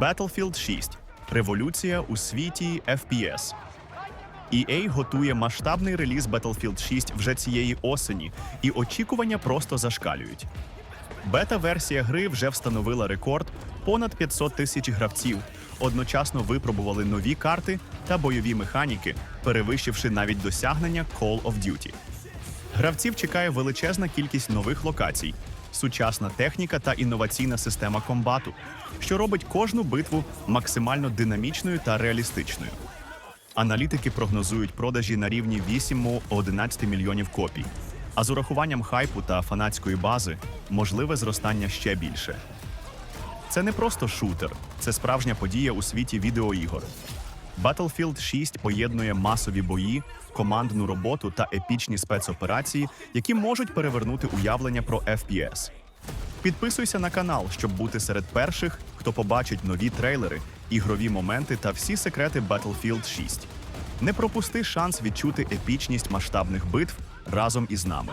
Battlefield 6 революція у світі FPS. EA готує масштабний реліз Battlefield 6 вже цієї осені, і очікування просто зашкалюють. Бета-версія гри вже встановила рекорд понад 500 тисяч гравців. Одночасно випробували нові карти та бойові механіки, перевищивши навіть досягнення Call of Duty. Гравців чекає величезна кількість нових локацій, сучасна техніка та інноваційна система комбату, що робить кожну битву максимально динамічною та реалістичною. Аналітики прогнозують продажі на рівні 8-11 мільйонів копій. А з урахуванням хайпу та фанатської бази можливе зростання ще більше. Це не просто шутер, це справжня подія у світі відеоігор. Battlefield 6 поєднує масові бої, командну роботу та епічні спецоперації, які можуть перевернути уявлення про FPS. Підписуйся на канал, щоб бути серед перших, хто побачить нові трейлери, ігрові моменти та всі секрети Battlefield 6. Не пропусти шанс відчути епічність масштабних битв разом із нами.